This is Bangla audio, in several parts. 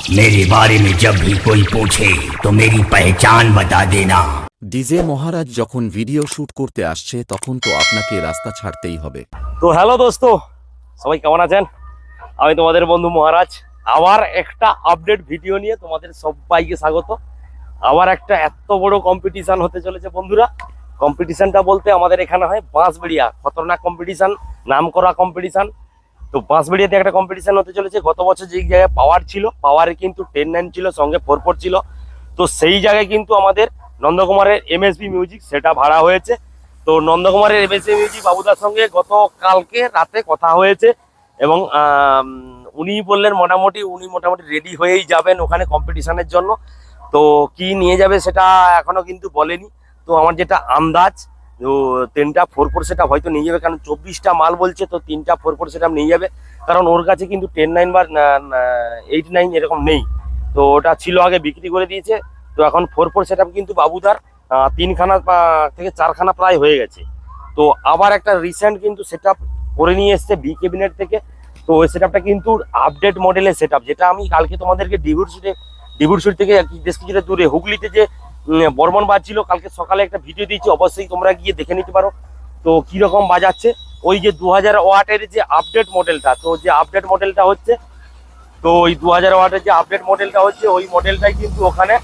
मेरे बारे में जब भी कोई पूछे तो मेरी पहचान बता देना ডিজে মহারাজ যখন ভিডিও শুট করতে আসছে তখন তো আপনাকে রাস্তা ছাড়তেই হবে তো হ্যালো দোস্ত সবাই কেমন আছেন আমি তোমাদের বন্ধু মহারাজ আবার একটা আপডেট ভিডিও নিয়ে তোমাদের সবাইকে স্বাগত আবার একটা এত বড় কম্পিটিশন হতে চলেছে বন্ধুরা কম্পিটিশনটা বলতে আমাদের এখানে হয় বাঁশবেড়িয়া খতরনাক কম্পিটিশন নাম করা কম্পিটিশন তো বাঁশবেড়িয়াতে একটা কম্পিটিশন হতে চলেছে। গত বছর যে জায়গায় পাওয়ার ছিল পাওয়ারে কিন্তু টেন নাইন ছিল, সঙ্গে ফোর ফোর ছিল। তো সেই জায়গায় কিন্তু আমাদের নন্দকুমারের এম এমএসবি মিউজিক সেটা ভাড়া হয়েছে। তো নন্দকুমারের এম এমএসবি মিউজিক বাবুদার সঙ্গে গতকালকে রাতে কথা হয়েছে এবং উনি বললেন মোটামুটি, উনি মোটামুটি রেডি হয়েই যাবেন ওখানে কম্পিটিশনের জন্য। তো কি নিয়ে যাবে সেটা এখনও কিন্তু বলেনি। তো আমার যেটা আন্দাজ তো তিনটা ফোর ফোর সেটা হয়তো নিয়ে যাবে, কারণ চব্বিশটা মাল বলছে, তো তিনটা ফোর ফোর সেটা নিয়ে যাবে। কারণ ওর কাছে কিন্তু টেন নাইন বা এইট নাইন এরকম নেই। তো ওটা ছিল আগে বিক্রি করে দিয়েছে, তো এখন ফোর ফোর সেট কিন্তু বাবুদার তিনখানা থেকে চারখানা প্রায় হয়ে গেছে। তো আবার একটা রিসেন্ট কিন্তু সেট করে নিয়ে এসছে বি ক্যাবিনেট থেকে। তো ওই সেট কিন্তু আপডেট মডেলের সেট যেটা আমি কালকে তোমাদেরকে ডিভুর শুটে থেকে বেশ কিছুটা দূরে, হুগলিতে যে বর্মন বাজছিল, কালকে সকালে একটা ভিডিও দিয়েছি, অবশ্যই তোমরা গিয়ে দেখে নিতে পারো। তো কীরকম বাজাচ্ছে? ওই যে দু হাজার ওয়াটের যে আপডেট মডেলটা তো যে আপডেট মডেলটা হচ্ছে, তো ওই দু হাজার ওয়াটের যে আপডেট মডেলটা হচ্ছে, ওই মডেলটাই কিন্তু ওখানে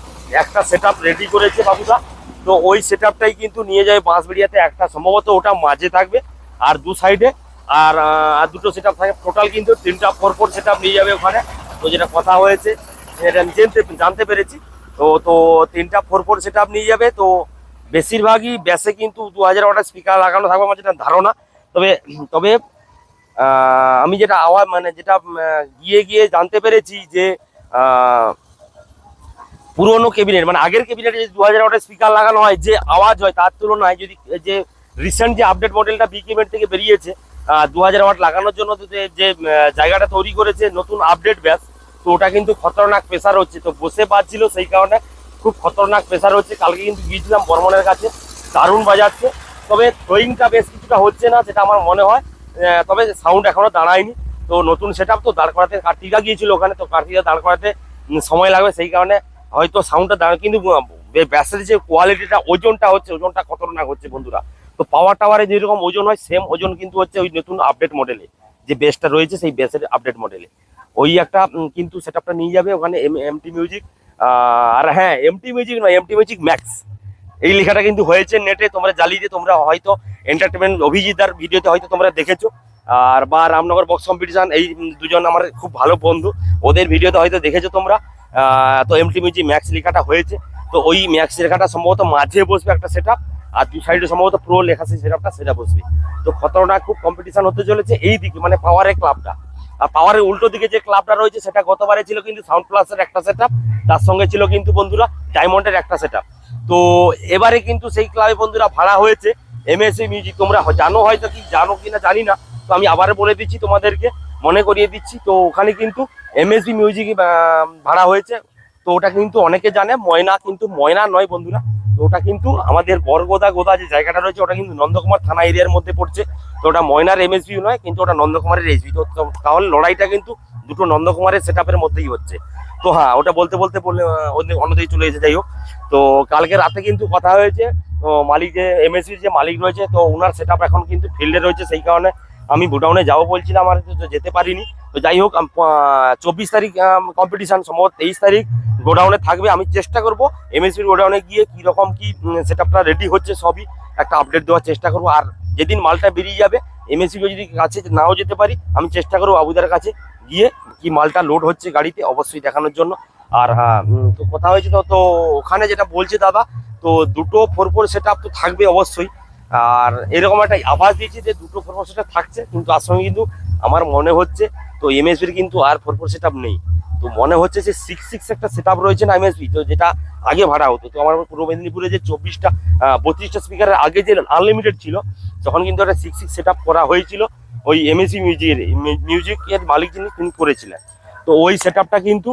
একটা সেট রেডি করেছে বাবুদা। তো ওই সেট কিন্তু নিয়ে যাবে বাঁশবেড়িয়াতে একটা, সম্ভবত ওটা মাঝে থাকবে, আর দু সাইডে আর আর দুটো সেট থাকে। টোটাল কিন্তু তিনটা ফোর ফোর সেট নিয়ে যাবে ওখানে। তো যেটা কথা হয়েছে জানতে পেরেছি। তো তো তিনটা ফোর ফোর সেট আপ নিয়ে যাবে। তো বেশিরভাগই ব্যাসে কিন্তু দু হাজার ওয়াটের স্পিকার লাগানো থাকবে আমার যেটা ধারণা। তবে তবে আমি যেটা আওয়াজ মানে যেটা গিয়ে গিয়ে জানতে পেরেছি যে পুরোনো কেবিনেট মানে আগের কেবিনেটে যে দু হাজার ওয়াটের স্পিকার লাগানো হয় যে আওয়াজ হয় তার তুলনায় যদি যে রিসেন্ট যে আপডেট মডেলটা বি কেবিনেট থেকে বেরিয়েছে দু হাজার ওয়াট লাগানোর জন্য যে, জায়গাটা তৈরি করেছে নতুন আপডেট ব্যাস তো ওটা কিন্তু খতরনাক প্রেসার হচ্ছে। তো বসে পাচ্ছিল সেই কারণে খুব খতরনাক প্রেসার হচ্ছে। কালকে কিন্তু গিয়েছিলাম বর্মনের কাছে, দারুণ বাজাচ্ছে। তবে থ্রোয়িংটা বেশ কিছুটা হচ্ছে না, সেটা আমার মনে হয়। তবে সাউন্ড এখনও দাঁড়ায়নি। তো নতুন সেট তো দাঁড় করাতে কার্তিকা গিয়েছিল ওখানে, তো কার্তিকা দাঁড় করাতে সময় লাগবে। সেই কারণে হয়তো সাউন্ডটা দাঁড়া কিন্তু ব্যাসের যে কোয়ালিটিটা ওজনটা হচ্ছে, ওজনটা খতরনাক হচ্ছে বন্ধুরা। তো পাওয়ার টাওয়ারে যেরকম ওজন হয় সেম ওজন কিন্তু হচ্ছে ওই নতুন আপডেট মডেলে যে বেসটা রয়েছে, সেই বেসের আপডেট মডেলে ওই একটা কিন্তু সেটআপটা নিয়ে যাবে ওখানে এমটি মিউজিক আর হ্যাঁ এমটি মিউজিক নয়, এমটি মিউজিক ম্যাক্স এই লেখাটা কিন্তু হয়েছে নেটে, তোমরা জ্বালিয়ে দিয়ে তোমরা হয়তো এন্টারটেনমেন্ট অভিজিতার ভিডিওতে হয়তো তোমরা দেখেছ। আর বা রামনগর বক্স কম্পিটিশন এই দুজন আমার খুব ভালো বন্ধু, ওদের ভিডিওতে হয়তো দেখেছ তোমরা। তো এমটি মিউজিক ম্যাক্স লেখাটা হয়েছে। তো ওই ম্যাক্স লেখাটা সম্ভবত মাঝে বসবে একটা সেট আর দু সাইডে সম্ভবত প্রো লেখা সেই সেটআপটা সেটা বসবে। তো খতরনাক খুব কম্পিটিশান হতে চলেছে, এই দিকে মানে পাওয়ারের ক্লাবটা আর পাওয়ারের উল্টো দিকে যে ক্লাবটা রয়েছে, সেটা গতবারে ছিল কিন্তু সাউন্ড প্লাসের একটা সেটআপ তার সঙ্গে ছিল কিন্তু বন্ধুরা ডায়মন্ডের একটা সেটআপ তো এবারে কিন্তু সেই ক্লাবে বন্ধুরা ভাড়া হয়েছে এমএসএ মিউজিক তোমরা জানো হয়তো কি, জানো কিনা জানি না, তো আমি আবার বলে দিচ্ছি তোমাদেরকে, মনে করিয়ে দিচ্ছি। তো ওখানে কিন্তু এমএসবি মিউজিক ভাড়া হয়েছে। তো ওটা কিন্তু অনেকে জানে, ময়না কিন্তু ময়না নয় বন্ধুরা তো ওটা কিন্তু আমাদের বরগোদা গোদা যে জায়গাটা রয়েছে, ওটা কিন্তু নন্দকুমার থানা এরিয়ার মধ্যে পড়ছে। তো ওটা ময়নার এমএসবি নয়, কিন্তু ওটা নন্দকুমারের এসবি তো তাহলে লড়াইটা কিন্তু দুটো নন্দকুমারের সেট মধ্যেই হচ্ছে। তো হ্যাঁ ওটা বলতে বলতে বললে অন্যদিকে চলে এসে যাই হোক। তো কালকে রাতে কিন্তু কথা হয়েছে, তো মালিক যে এমএসবি যে মালিক রয়েছে, তো ওনার সেট এখন কিন্তু ফিল্ডে রয়েছে, সেই কারণে আমি ভুটাউনে যাব বলছিলাম, আর যেতে পারিনি। তো যাই হোক চব্বিশ তারিখ কম্পিটিশান সম্ভবত তেইশ তারিখ। গোডাউনে থাকবে, আমি চেষ্টা করব এমএসবির গোডাউনে গিয়ে কি রকম কি সেট আপটা রেডি হচ্ছে সবই একটা আপডেট দেওয়ার চেষ্টা করব। আর যেদিন মালটা বেরিয়ে যাবে এমএসবি যদি কাছে নাও যেতে পারি, আমি চেষ্টা করব আবুদার কাছে গিয়ে কি মালটা লোড হচ্ছে গাড়িতে অবশ্যই দেখানোর জন্য। আর হ্যাঁ তো কথা হয়েছে তো ওখানে যেটা বলছে দাদা, তো দুটো ফোর ফোর সেট তো থাকবে অবশ্যই। আর এরকম একটা আভাস দিয়েছি যে দুটো ফোর ফোর সেট থাকছে, কিন্তু সঙ্গে কিন্তু আমার মনে হচ্ছে, তো এমএসবির কিন্তু আর ফোর ফোর সেট নেই। তো মনে হচ্ছে যে সিক্স সিক্স একটা সেট আপ রয়েছে না এমএসবি তো যেটা আগে ভাড়া হতো। তো আমার পূর্ব মেদিনীপুরে যে চব্বিশটা বত্রিশটা স্পিকারের আগে যে আনলিমিটেড ছিল, তখন কিন্তু একটা সিক্স সিক্স সেট করা হয়েছিল। ওই এমএসি মিউজিকের মিউজিকের মালিক যিনি, তিনি করেছিলেন। তো ওই সেট কিন্তু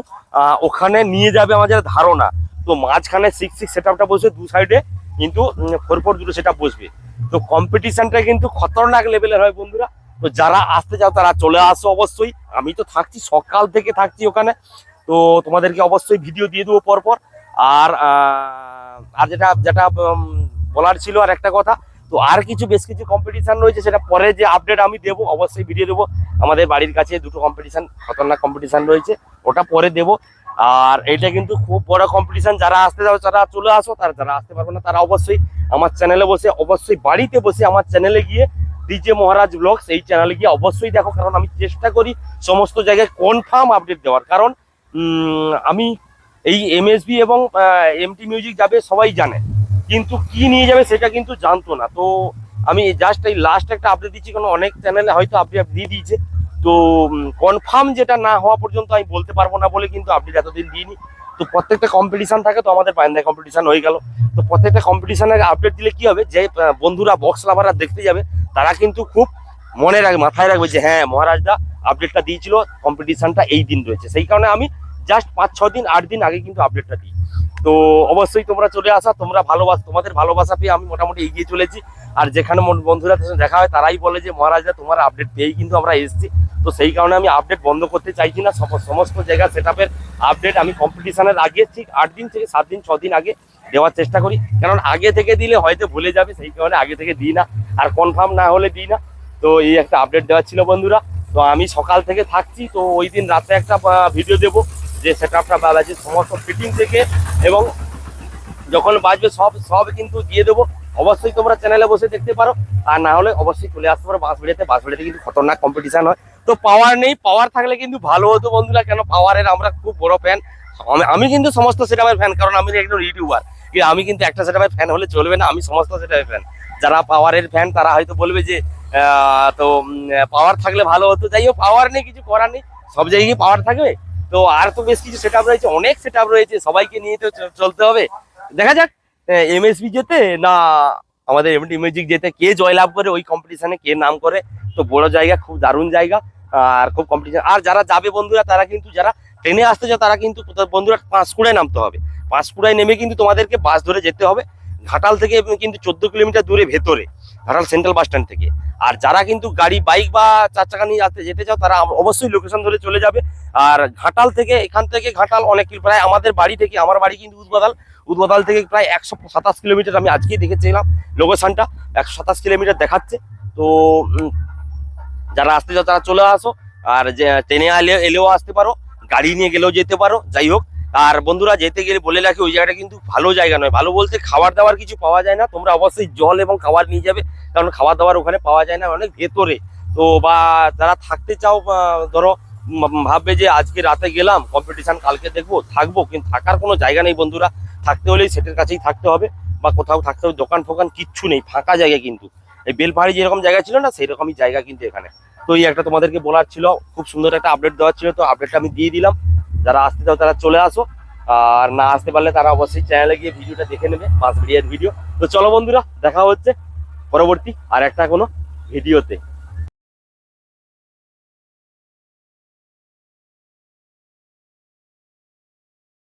ওখানে নিয়ে যাবে আমাদের ধারণা। তো মাঝখানে সিক্স সিক্স সেট আপটা বসে দু সাইডে কিন্তু ফোর ফোর দুটো সেট বসবে। তো কম্পিটিশনটা কিন্তু খতরনাক লেভেলের হয় বন্ধুরা। তো যারা আসতে চাও, তারা চলে আসো অবশ্যই। আমি তো থাকছি, সকাল থেকে থাকছি ওখানে। তো তোমাদেরকে অবশ্যই ভিডিও দিয়ে দেবো পরপর। আর আর যেটা যেটা বলার ছিল আর একটা কথা, তো আর কিছু, বেশ কিছু কম্পিটিশান রয়েছে, সেটা পরে যে আপডেট আমি দেবো, অবশ্যই ভিডিও দেবো। আমাদের বাড়ির কাছে দুটো কম্পিটিশান খতরনাক কম্পিটিশান রয়েছে, ওটা পরে দেবো। আর এটা কিন্তু খুব বড় কম্পিটিশান যারা আসতে যাবে, তারা চলে আসো তারা যারা আসতে পারবে না, তারা অবশ্যই আমার চ্যানেলে বসে, অবশ্যই বাড়িতে বসে আমার চ্যানেলে গিয়ে ডিজে মহারাজ ব্লগস এই চ্যানেলে গিয়ে অবশ্যই দেখো, কারণ আমি চেষ্টা করি সমস্ত জায়গায় কনফার্ম আপডেট দেওয়ার। কারণ আমি এই এমএসবি এবং এমটি মিউজিক যাবে সবাই জানে। কিন্তু কি নিয়ে যাবে সেটা কিন্তু জানতো না। তো আমি জাস্ট এই লাস্ট একটা আপডেট দিচ্ছি, কারণ অনেক চ্যানেলে হয়তো আপডেট দিয়ে দিয়েছে। তো কনফার্ম যেটা না হওয়া পর্যন্ত আমি বলতে পারব না বলে কিন্তু আপডেট এতদিন দিইনি। তো প্রত্যেকটা কম্পিটিশন থাকে তো আমাদের পায়ন্দায় কম্পিটিশন হয়ে গেল। তো প্রত্যেকটা কম্পিটিশনের আপডেট দিলে কি হবে? যে বন্ধুরা বক্স লাভাররা দেখতে যাবে, তারা কিন্তু খুব মনে রাখবে মাথায় রাখবে যে হ্যাঁ মহারাজদা আপডেটটা দিয়েছিল কম্পিটিশনটা এই দিন রয়েছে। সেই কারণে আমি জাস্ট পাঁচ ছ দিন, আট দিন আগে কিন্তু আপডেটটা দিই। তো অবশ্যই তোমরা চলে আসা, তোমরা ভালোবাসা, তোমাদের ভালোবাসা পেয়ে আমি মোটামুটি এগিয়ে চলেছি। আর যেখানে বন্ধুরা দেখা হয়, তারাই বলে যে, মহারাজদা, তোমার আপডেট পেয়েই কিন্তু আমরা এসেছি। তো সেই কারণে আমি আপডেট বন্ধ করতে চাইছি না। সম- সমস্ত জায়গা সেট আপডেট আমি কম্পিটিশনের আগে ঠিক আট দিন থেকে সাত দিন, ছ দিন আগে দেওয়ার চেষ্টা করি। কারণ আগে থেকে দিলে হয়তো ভুলে যাবে, সেই কারণে আগে থেকে দিই না। আর কনফার্ম না হলে দিই না। তো এই একটা আপডেট দেওয়ার ছিল বন্ধুরা। তো আমি সকাল থেকে থাকছি, তো ওই দিন রাতে একটা ভিডিও দেবো যে সেট আপটা বাজে সমস্ত ফিটিং থেকে এবং যখন বাজবে সব সব কিন্তু দিয়ে দেবো। অবশ্যই তোমরা চ্যানেলে বসে দেখতে পারো। আর না হলে অবশ্যই চলে আসতে পারো বাঁশবেড়িতে বাঁশবেড়িতে কিন্তু খতরনাক কম্পিটিশন হয়। তো পাওয়ার নেই। পাওয়ার থাকলে কিন্তু ভালো হতো বন্ধুরা। কেন? পাওয়ারের আমরা খুব বড় ফ্যান আমি কিন্তু সমস্ত সেটাপের ফ্যান কারণ আমি একজন ইউটিউবার। আমি কিন্তু একটা সেটাপের ফ্যান হলে চলবে না। আমি সমস্ত সেটাপের ফ্যান যারা পাওয়ারের ফ্যান তারা হয়তো বলবে যে তো পাওয়ার থাকলে ভালো হতো। যাই হোক পাওয়ার নেই, কিছু করার নেই। সব জায়গায় পাওয়ার থাকবে? তো আর তো বেশ কিছু সেট রয়েছে। অনেক সেট রয়েছে। সবাইকে নিয়ে তো চলতে হবে। দেখা যাক। এমএসবি যেতে না আমাদের এমডি মিউজিক যেতে? কে জয়লাভ করে ওই কম্পিটিশনে কে নাম করে? তো বড় জায়গা, খুব দারুণ জায়গা, আর খুব কম্পিটিশন আর যারা যাবে বন্ধুরা, তারা কিন্তু যারা ট্রেনে আসতে চায়, তারা কিন্তু বন্ধুরা পাঁচকুড়ায় নামতে হবে। পাঁচকুড়ায় নেমে কিন্তু তোমাদেরকে বাস ধরে যেতে হবে। ঘাটাল থেকে কিন্তু চোদ্দ কিলোমিটার দূরে ভেতরে। ঘাটাল সেন্ট্রাল বাস স্ট্যান্ড থেকে। আর যারা কিন্তু গাড়ি, বাইক বা চার চাকা নিয়ে আসতে যেতে চাও, তারা অবশ্যই লোকেশন ধরে চলে যাবে। আর ঘাটাল থেকে, এখান থেকে ঘাটাল অনেক প্রায় আমাদের বাড়ি থেকে, আমার বাড়ি কিন্তু উদ্বাদাল। উদ্বাদাল থেকে প্রায় একশো সাতাশ কিলোমিটার আমি আজকেই দেখেছিলাম লোকেশনটা একশো সাতাশ কিলোমিটার দেখাচ্ছে। তো যারা আসতে চাও, তারা চলে আসো। আর যে, ট্রেনে এলে এলেও আসতে পারো, গাড়ি নিয়ে গেলেও যেতে পারো। যাই হোক আর বন্ধুরা, যেতে গেলে বলে রাখি, ওই জায়গাটা কিন্তু ভালো জায়গা নয়। ভালো বলতে খাবার দাবার কিছু পাওয়া যায় না। তোমরা অবশ্যই জল এবং খাবার নিয়ে যাবে, কারণ খাবার দাবার ওখানে পাওয়া যায় না, অনেক ভেতরে। তো বা যারা থাকতে চাও ধরো ভাববে যে আজকে রাতে গেলাম কম্পিটিশন কালকে দেখব, থাকব, কিন্তু থাকার কোনো জায়গা নেই বন্ধুরা। থাকতে হলেই সেটের কাছেই থাকতে হবে, বা কোথাও থাকতে হবে, দোকান ফোকান কিচ্ছু নেই, ফাঁকা জায়গা কিন্তু। এই বেলপাহাড়ি যেরকম জায়গা ছিল না সেই রকমই জায়গা কিন্তু এখানে। তো এই একটা তোমাদেরকে বলার ছিল, খুব সুন্দর একটা আপডেট দেওয়ার ছিল, তো আপডেটটা আমি দিয়ে দিলাম। যারা আসতে চাও তারা চলে আসো। আর না আসতে পারলে তারা অবশ্যই চ্যানেলে গিয়ে ভিডিওটা দেখে নেবে পাঁচ মিডিয়ার ভিডিও তো চলো বন্ধুরা, দেখা হচ্ছে পরবর্তী আর একটা কোনো ভিডিওতে।